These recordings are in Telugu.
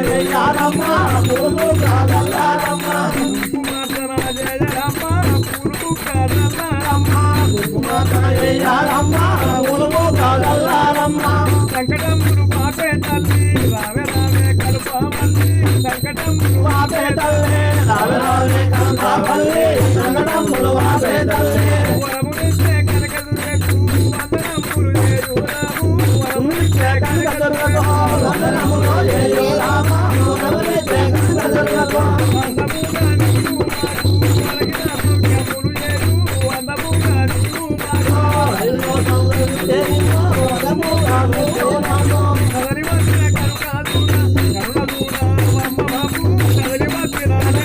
సుమంతర వయ్యారమ్మ పురుగు కాదల్లారమ్మ సుమంతర వయ్యారమ్మ సంకటములు పాపే తల్లి రావే రావే కలుపమల్లి సంకటములు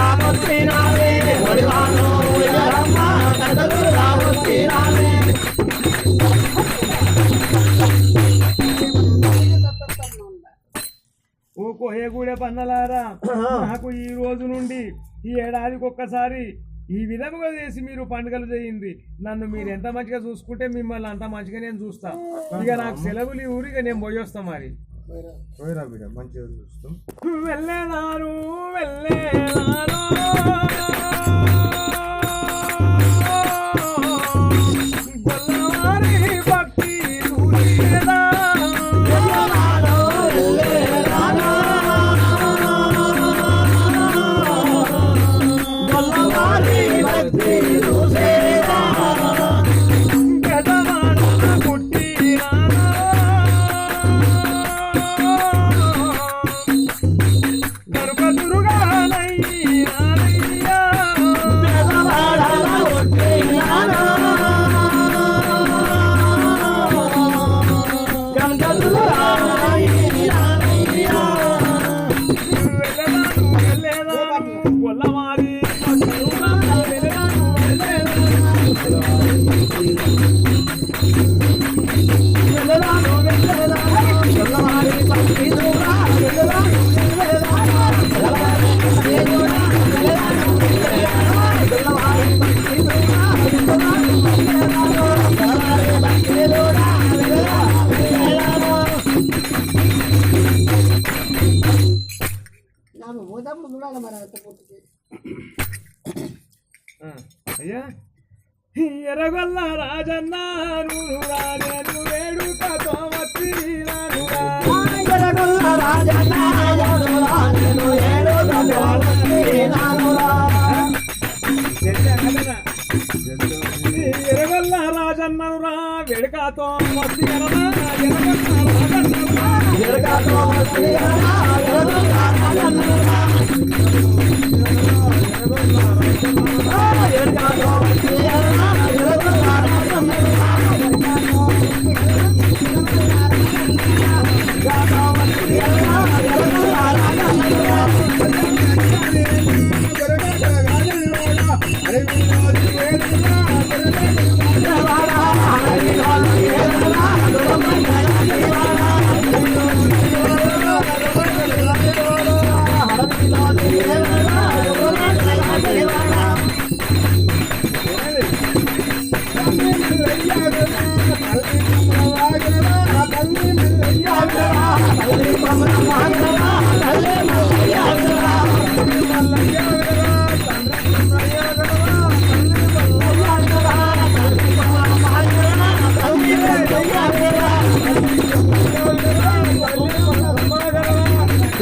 Ramotina. కోయగూడె పన్నలారా నాకు ఈ రోజు నుండి ఈ ఏడాదికి ఒక్కసారి ఈ విధముగా చేసి మీరు పండుగలు చేయింది నన్ను మీరు ఎంత మంచిగా చూసుకుంటే మిమ్మల్ని అంత మంచిగా నేను చూస్తా. ఇక నాకు సెలవులు ఊరిగా నేను పోయొస్తా మరి. వెళ్ళేదారు వెళ్ళేదారు నాకు పోతాము చూడాలి మరి అంత పుట్టుకి అయ్యా. ఎరగొల్ల రాజన్న రాజను వేడుకతో కదనా? ఎరగొల్ల రాజన్ననురా వేడుకతో వచ్చినరా ఎరగొల్ల రాజన్ననురా Thank ఎవరికి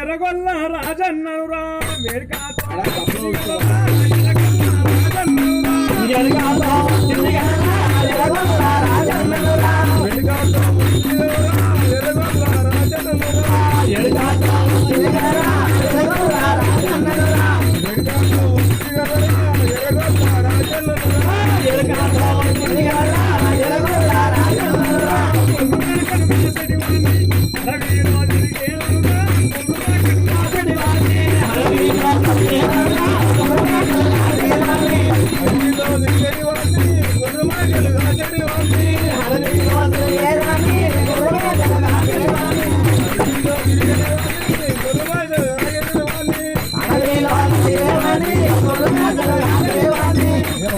ఎర్రగొల్ల రాజన్నరా వేడుకా రాజన్నరా